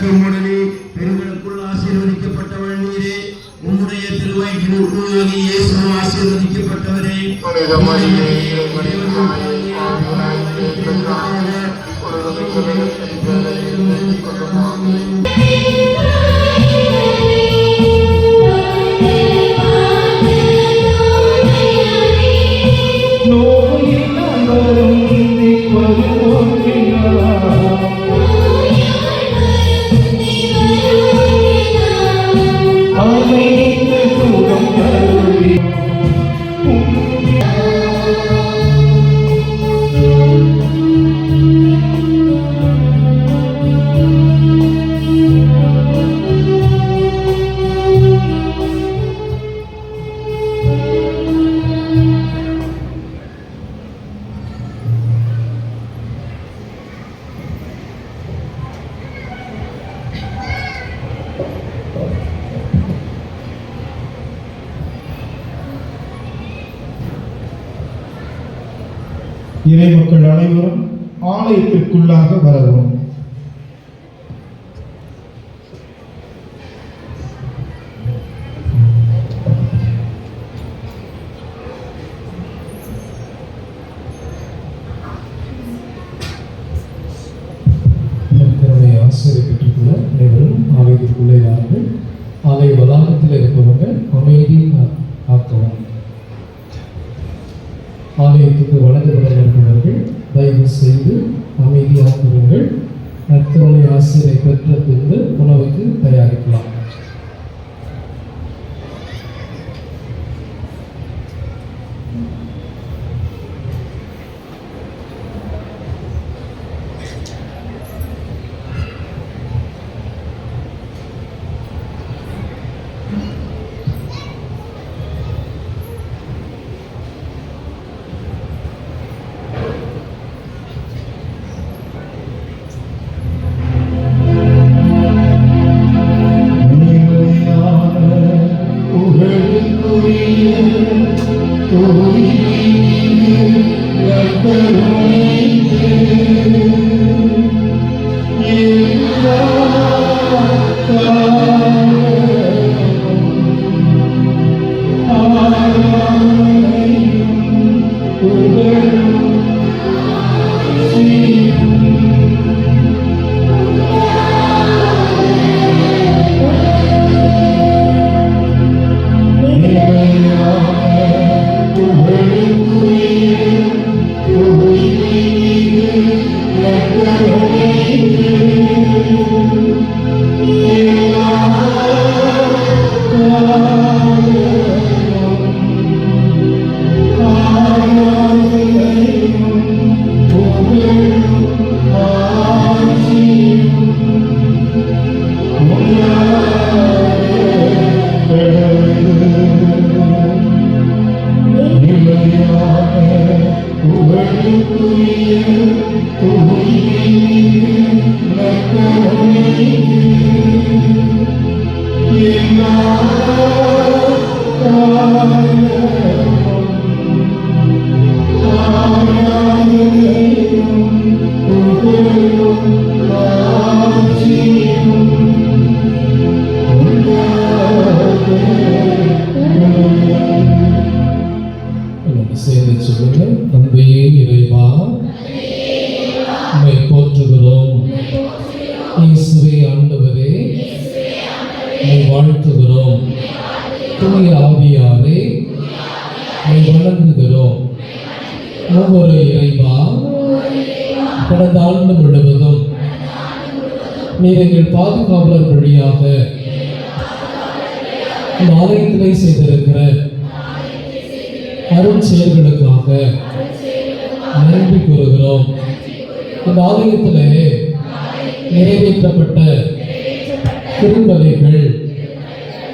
பெருமுடனே பெண்களுக்குள் ஆசீர்வதிக்கப்பட்டவள் நீரே. உம்முடைய இயேசுவும் ஆசீர்வதிக்கப்பட்டவரே. தயாரிக்கலாம். பாதுகாவலர் இந்த ஆலயத்திலே செய்திருக்கிற அருள் செயல்களுக்காக நன்றி கூறுகிறோம். இந்த ஆலயத்திலே நிறைவேற்றப்பட்ட திருப்பலிகள்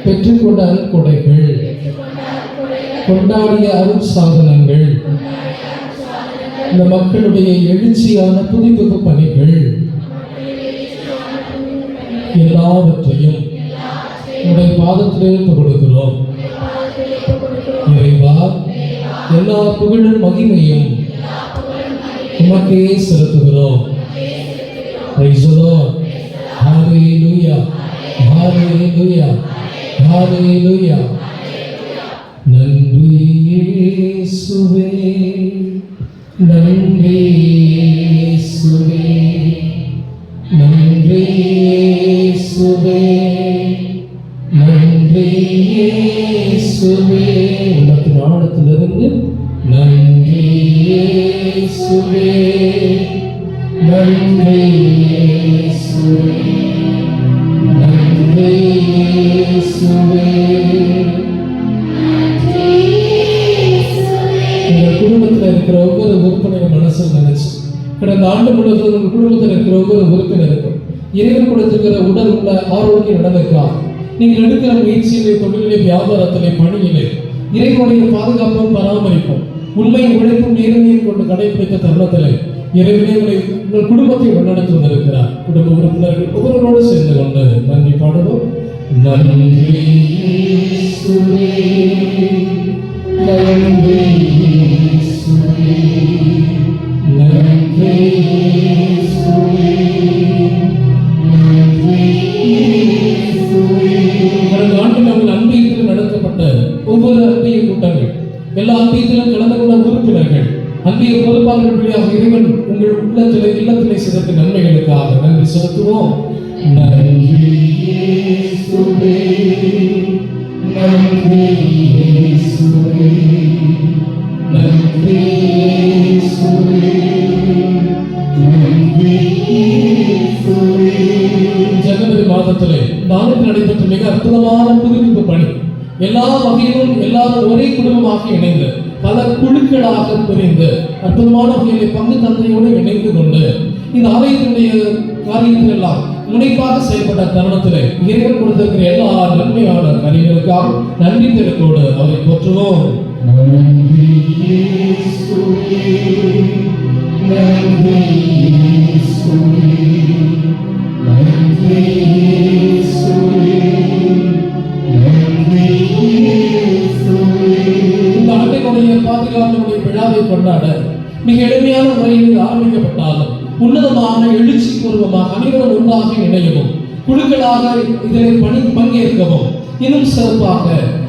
பெற்றுக்கொண்ட அருட்கொடைகள் கொண்டாடிய அருள் சாதனங்கள் இந்த மக்களுடைய எழுச்சியான புதுப்பிப்பு பணிகள் எல்லாவற்றையும் உடைய பாதத்தில் எழுத்து கொடுக்கிறோம். இறைவா எல்லா புகழும் மகிமையும் உமக்கே செலுத்துகிறோம். Praise the Lord. Hallelujah. ஹalleluya ஹalleluya நன்றி இயேசுவே. நன்றி. குடும்பத்துல இருக்கிற ஒவ்வொரு உறுப்பினரும் மனசில் நினைச்சு கடந்த ஆண்டு முழுவதும் குடும்பத்தில் இருக்கிற ஒவ்வொரு உறுப்பினருக்கும் இறைவன் கொடுத்திருக்கிற உடல் உள்ள ஆரோக்கிய நலனுக்காக நீங்கள் எடுக்கிற முயற்சியிலே தொழிலே வியாபாரத்திலே பணியிலே இறைவனுடைய பாதுகாப்பும் பராமரிப்பும் உண்மையை உழைப்பும் நேர்மையும் கொண்டு கடைபிடித்த தருணத்திலே இறைவனே உங்களை உங்கள் குடும்பத்தை வழிநடத்தி வந்திருக்கிறார். குடும்ப உறுப்பினர்கள் ஒவ்வொருவரோடு சேர்ந்து கொண்டு நன்றி பாடுவோம். நன்றி நன்றி. செலுத்துவோம் நன்றி இயேசுவே. நன்றி இயேசுவே. நன்றி இயேசுவே. நன்றி இயேசுவே. ஜனவரி மாதத்திலே நடைபெற்ற மிக அற்புதமான புதுப்பிப்பு பணி எல்லா வகையிலும் எல்லாரும் ஒரே குடும்பமாக இணைந்து பல குழுக்களாக பிரிந்து அற்புதமான வகையிலே பங்கு தந்தையோடு இணைந்து கொண்டு இந்த ஆலயத்தினுடைய காரியத்தில் எல்லாம் முனைப்பாக செயல்பட்ட தருணத்திலே இறைவன் கொடுத்திருக்கிற எல்லா நன்மையான காரியங்களுக்காக நன்றி திறத்தோடு அவரை போற்றுவோம். இந்த ஆண்டினுடைய பாதுகாப்பினுடைய விழாவை கொண்டாட மிக எளிமையான முறையில் இது உன்னதமாக உன்னதமான எழுச்சி பூர்வமாக அனைவரும் ஒன்றாக இணையவும். குழுக்களாக இதில் பணி பங்கேற்கவும். இன்னும் சிறப்பாக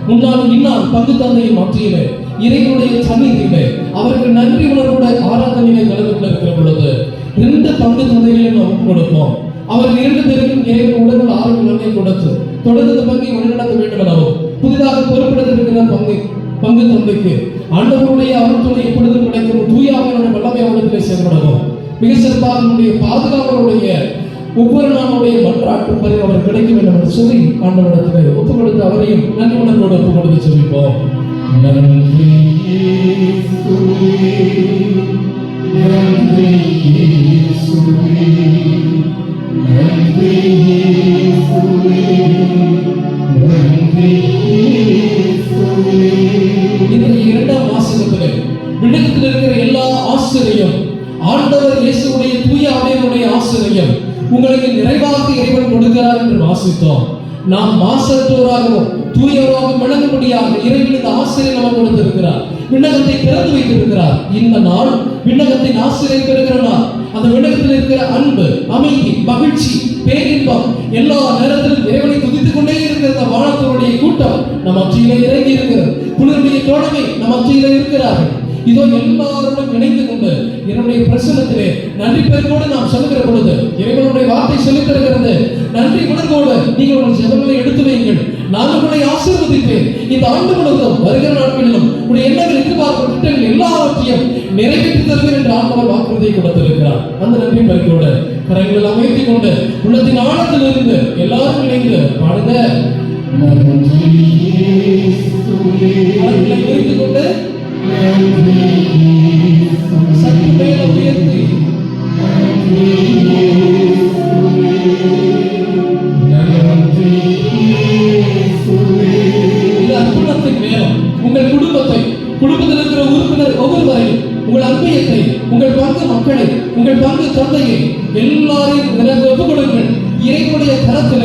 முன்னாலும் இன்னால் பங்கு தந்தையும் மத்தியிலே இறைவனுடைய சந்நிதியிலே அவருக்கு நன்றி உணர்வோட ஆராதனையிலே கலந்து கொண்டிருக்கிற பொழுது ரெண்டு பங்கு தந்தைகளையும் நாம் கொடுப்போம். அவர் இரண்டு பேருக்கும் இறைவன் உடல் ஆரோக்கிய நன்மை கொடுத்து தொடர்ந்து பங்கை வழிநடத்த வேண்டும் எனவும் புதிதாக பொறுப்பெடுத்திருக்கிற பங்கு பங்கு தந்தைக்கு ஆண்டவருடைய அவர்களுடைய எப்பொழுதும் கிடைக்கும் தூயாவினுடைய வல்லமை அவர்களுக்கு செயல்படவும். மிக சிறப்பாக நம்முடைய பாதுகாவலுடைய ஒவ்வொரு நாளுடைய மன்றாட்டு பரி அவர் கிடைக்க வேண்டும் என்று சொல்லி ஆண்டவரிடத்தில் ஒப்பு கொடுத்து அவரையும் நன்றி உணர்வோடு ஒப்பு கொடுத்து சொல்லிப்போம் நன்றி இரண்டாம் வாசகத்திலே விண்ணகத்தில் ஆசிரியம் உங்களுக்கு நிறைவாக இறைவன் கொடுக்கிறார் என்று வாசித்தோம். நாம் மாசற்றோராகவும் தூயவராகவும் விளங்கும்படியாக இறைவன் இந்த ஆசிரியர் நமக்கு கொடுத்திருக்கிறார். விண்ணகத்தை திறந்து வைத்திருக்கிறார். இந்த நாள் விண்ணகத்தின் ஆசிரியர் பெறுகிற நாள். அந்த விண்ணகத்தில் இருக்கிற அன்பு அமைதி மகிழ்ச்சி பேரின்பம் எல்லா நேரத்திலும் இறைவனை துதித்துக் கொண்டே இருக்கிற இந்த வானத்தோருடைய கூட்டம் நம் அச்சியிலே இறங்கி இருக்கிறது. குளிர்மையை தோழமை நம் அச்சியிலே இருக்கிறார்கள். இதோ எல்லாருடன் இணைந்து கொண்டு என்னுடைய பிரசனத்திலே நன்றி பெருக்கோடு நாம் சொல்லுகிற பொழுது இறைவனுடைய வார்த்தை சொல்லித் தருகிறது. நன்றி உணர்வோடு நீங்கள் உங்கள் ஜெபங்களை எடுத்து வையுங்கள். நான் உங்களை ஆசீர்வதிப்பேன். இந்த ஆண்டு முழுவதும் வருகிற நாட்களிலும் உடைய எண்ணங்கள் எதிர்பார்க்கும் திட்டங்கள் எல்லாவற்றையும் நிறைவேற்றி தருவேன் என்று ஆண்டவர் வாக்குறுதியை கொடுத்திருக்கிறார். அந்த நன்றி பெருக்கோடு கரங்கள் அமைத்து கொண்டு உள்ளத்தின் ஆழத்தில் இருந்து எல்லாரும் இணைந்து பாடுங்க. நன்றி கொண்டு உங்கள் குடும்பத்தை குடும்பத்தில் இருக்கிற உறுப்பினர் உங்கள் உங்கள் பங்கு மக்களை உங்கள் தந்தையை எல்லாரையும் ஒப்பு ஒப்புக் கொடுங்கள். இறைவனுடைய தரத்தில்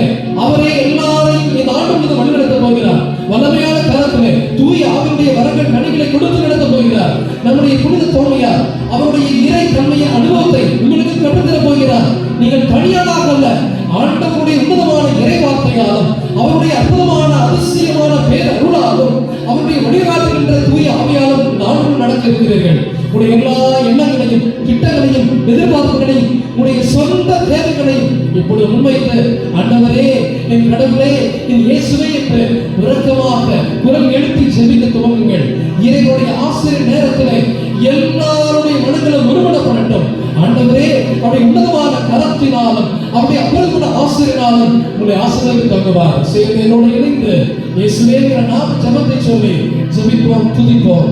தேவைகளையும் இப்பொழுது முன்வைத்து ஆண்டவரே என் கடவுளே என் இயேசுவே என்று உறக்கமாக குரல் எழுப்பி செபிக்க துவங்குங்கள். இறைவனுடைய ஆசிரியர் நேரத்தில் எல்லாருடைய மனங்களும் ஒருமனப்படட்டும் ஆண்டவரே அவருடைய உன்னதமான கரத்தினாலும் அவருடைய அப்பொழுது ஆசிரியனாலும் உங்களை ஆசிரியர்கள் தங்குவார். சேவையோடு இணைந்து இயேசுவே என்ற நாம ஜபத்தை சொல்லி ஜபிப்போம் துதிப்போம்.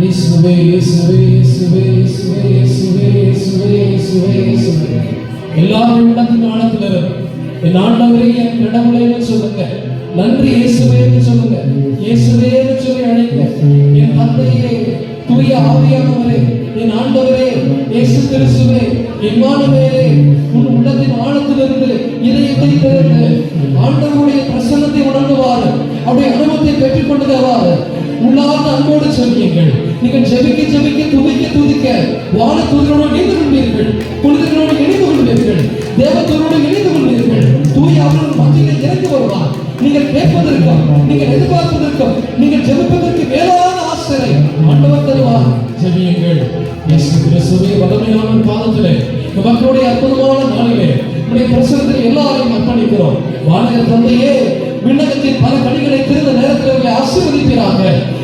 இயேசுவே இயேசுவே இயேசுவே இயேசுவே இயேசுவே இயேசுவே இயேசுவே இயேசுவே. எல்லாரும் இடத்தின் ஆழத்தில் இருக்கும் என் ஆண்டவரே என் கடவுளேன்னு சொல்லுங்க. நன்றி இயேசுவேன்னு சொல்லுங்க. இயேசுவேன்னு சொல்லி அழைங்க. என் தந்தையே தூய ஆவியானவரே என் ஆண்டவரே இயேசு கிறிஸ்துவே இம்மானுவேலே உன் உள்ளத்தின் ஆழத்திலிருந்து இதயத்தை திறந்து ஆண்டவருடைய பிரசன்னத்தை உணர்ந்துவாரு. அவருடைய அனுபவத்தை பெற்றுக் கொண்டதவாறு உள்ளார்ந்த அன்போடு சொல்லியுங்கள் நீங்கள் ஜெபிக்க ஜெபிக்க துதிக்க துதிக்க வாழ தூதரோடு நீங்க கேட்பதற்கும் நீங்கள் எதிர்பார்ப்பதற்கும் நீங்கள் ஜெபிப்பதற்கு மேலான ஆசிரியரை ஆண்டவர் தருவார். ஜெபியுங்கள். இயேசு கிறிஸ்துவே வல்லமையான பாதத்திலே இந்த மக்களுடைய அற்புதமான நாளிலே உடைய பிரசனத்தில் எல்லாரையும் அர்ப்பணிக்கிறோம். வானக தந்தையே விண்ணகத்தின் பல கனிகளை திறந்த நேரத்தில் உங்களை ஆசீர்வதிப்பீராக.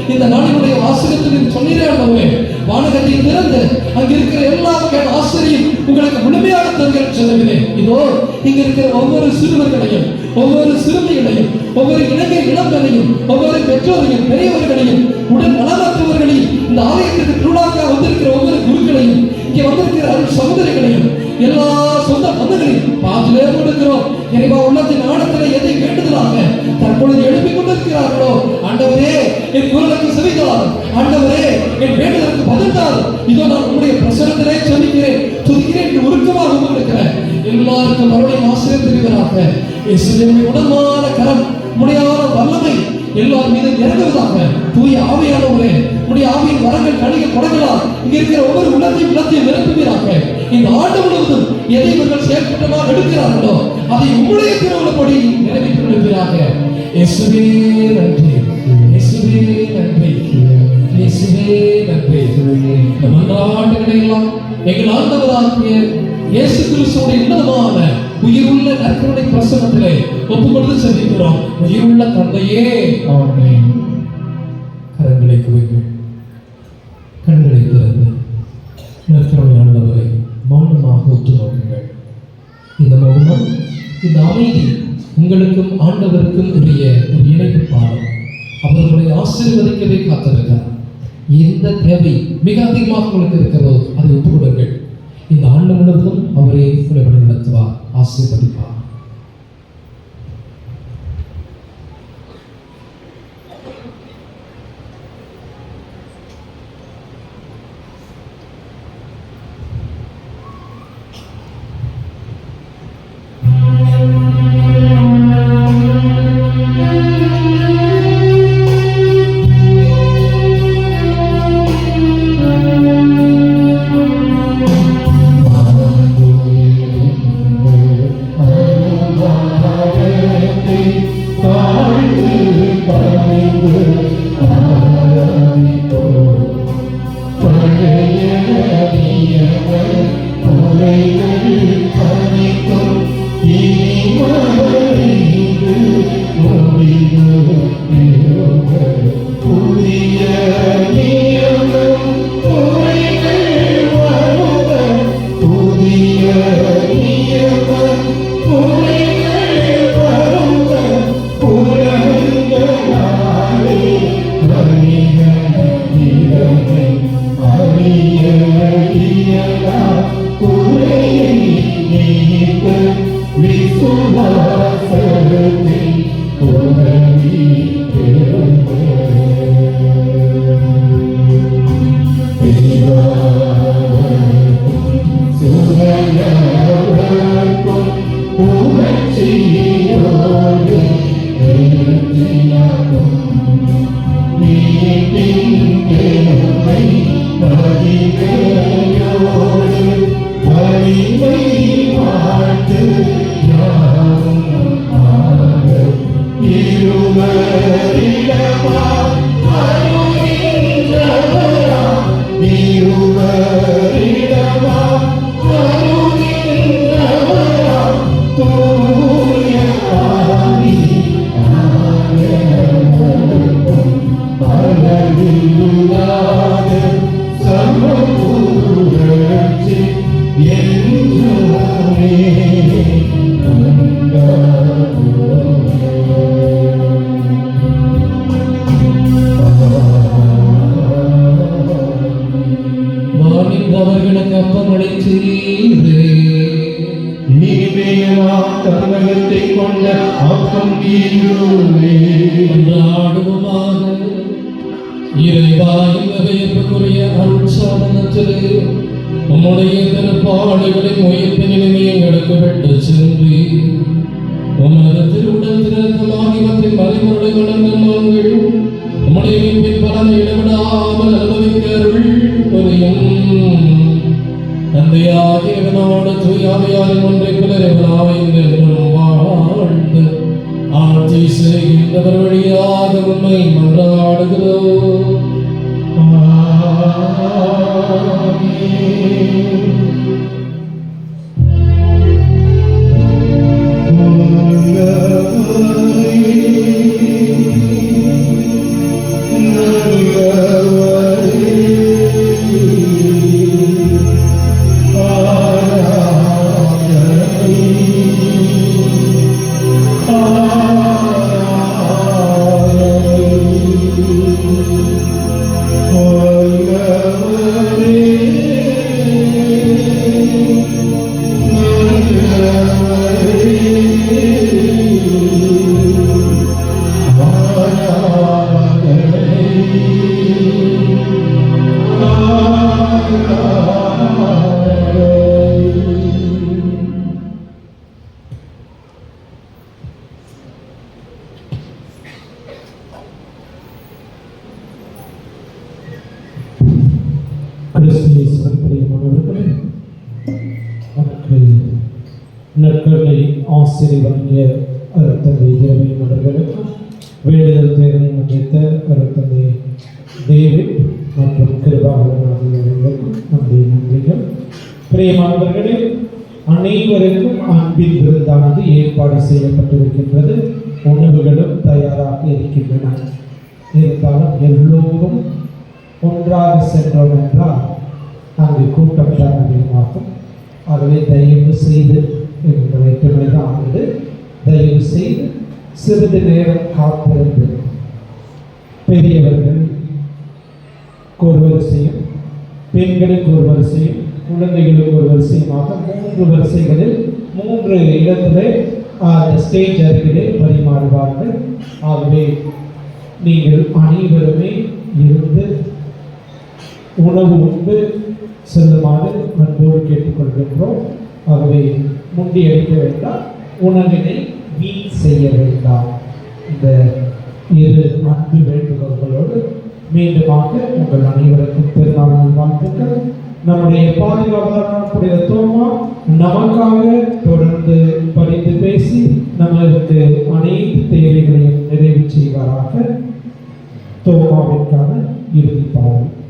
இந்த நாளினுடைய வாசகத்தில் சொன்னீரே அல்லவே வானகத்தை திறந்து அங்கு இருக்கிற எல்லா வகையான ஆசிரியும் உங்களுக்கு முழுமையாக தருகிறேன் சொல்லுகிறேன். இதோ இங்க இருக்கிற ஒவ்வொரு சிறுவர்களையும் ஒவ்வொரு சிறுமிகளையும் ஒவ்வொரு இளைஞர் இளம்பெண்ணையும் ஒவ்வொரு பெற்றோரையும் பெரியவர்களையும் உடல் நலமற்றவர்களையும் இந்த ஆலயத்திற்கு திருவிழாக்காக வந்திருக்கிற ஒவ்வொரு குருக்களையும் இங்கே வந்திருக்கிற அருள் சகோதரிகளையும் எல்லா சொந்த பந்தங்களையும் பாதிலே கொடுக்கிறோம் இறைவா உள்ளத்தின் ஆழத்தில் எதை வேண்டுதலாக தற்பொழுது எழுப்பிக் கொண்டிருக்கிறார்களோ? ஆண்டவரே என் குரலுக்கு செவித்தார் ஆண்டவரே என் வேண்டுதலுக்கு பதில்தார் இதோ நான் உங்களுடைய பிரசனத்திலே சொல்லிக்கிறேன் துதிக்கிறேன் என்று உருக்கமாக உங்களுக்கிறேன் எல்லாருக்கும் மறுபடியும் ஆசிரியர் தெரிவராக. இயேசுவின் உடமான கரம் முடியாத வல்லமை எல்லார் மீது இறங்குவதாக தூய ஆவியானவரே உடைய ஆவியின் வரங்கள் கணிக கொடைகளால் இங்க இருக்கிற ஒவ்வொரு உள்ளத்தையும் உள்ளத்தையும் நிரப்புவீராக. இந்த ஆண்டு முழுவதும் எதை இவர்கள் செயல்பட்டமாக எடுக்கிறார்களோ அதை உங்களுடைய திருவிழப்படி நிறைவேற்றி விடுவீராக இயேசுவே நன்றி. இயேசுவே நன்றி. இயேசுவே நன்றி. நம்ம ஆண்டுகளை எல்லாம் எங்கள் ஆண்டவராகிய இயேசு கிறிஸ்துவோட உன்னதமான உயிருள்ள நற்கருணை பிரசனத்திலே ஒப்புக்கொண்டு செல்கிறோம் உயிருள்ள தந்தையே ஆமென் கரங்களை குவிங்கள் கண்களை திறந்து நற்கருணை ஆண்டவரை மௌனமாக ஒத்து நோக்குங்கள் இந்த மௌனம் இந்த அமைதி உங்களுக்கும் ஆண்டவருக்கும் உரிய ஒரு இணைப்பு பாடம். அவர்களை ஆசீர்வதிக்கவே காத்திருக்கிறார். எந்த தேவை மிக அதிகமாக உங்களுக்கு இருக்கிறதோ அதை ஒப்புக்கொடுங்கள். இந்த ஆண்டு முழுவதும் அவரே உங்களை நடத்துவார் ஆசீர்வதிப்பார். See you. அப்பம் நீருமே கொண்டாடுவோமாக இறைவா இந்த வியப்புக்குரிய அருட்சாதனத்திலே உம்முடைய திருப்பாடுகளின் உயிர்ப்பினிலுமே எங்களுக்கு விட்டு சென்று உமது திருவுடல் திருத்தம் ஆகியவற்றின் மறைமுறை வழங்கும் நாங்கள் உம்முடைய மீட்பின் பலனை இடைவிடாமல் அனுபவிக்க அருள் புரியும் தந்தையாகியவனோடு தூயாவையாரின் ஒன்றை புலரைவனாய் என்றும் வாழ்ந்து ஆட்சி செய்கின்றவர் வழியாக உண்மை மன்றாடுகிறோம். nunca பிரியமானவர்களே அனைவருக்கும் அன்பின் விருந்தானது ஏற்பாடு செய்யப்பட்டிருக்கின்றது. உணவுகளும் தயாராக இருக்கின்றன. இருந்தாலும் எல்லோரும் ஒன்றாக சென்றோம் என்றால் அங்கு கூட்டம் தான் அதிகமாகும் ஆகவே தயவு செய்து எங்கள் எட்டு தான் தயவு செய்து சிறிது நேரம் காத்திருந்து பெரியவர்கள் ஒரு செய்யும் பெண்களுக்கு ஒருவர் செய்யும் குழந்தைகளுக்கு ஒரு வரிசையுமாக மூன்று வரிசைகளில் மூன்று இடத்திலே அந்த ஸ்டேஜ் அருகிலே பரிமாறுவார்கள். ஆகவே நீங்கள் அனைவருமே இருந்து உணவு உண்டு செல்லுமாறு அன்போடு கேட்டுக்கொள்கின்றோம். ஆகவே முண்டி அடிக்க வேண்டாம் உணவினை வீண் செய்ய வேண்டாம். இந்த இரு அன்பு வேண்டுகோள்களோடு மீண்டுமாக உங்கள் அனைவருக்கும் திருநாள் வாழ்த்துக்கள். நம்முடைய பாதுகாப்பான தோமா நமக்காக தொடர்ந்து படித்து பேசி நம்மளுக்கு அனைத்து தேவைகளையும் நிறைவு செய்வாராக. தோமாவிற்கான இறுதி பாடல்.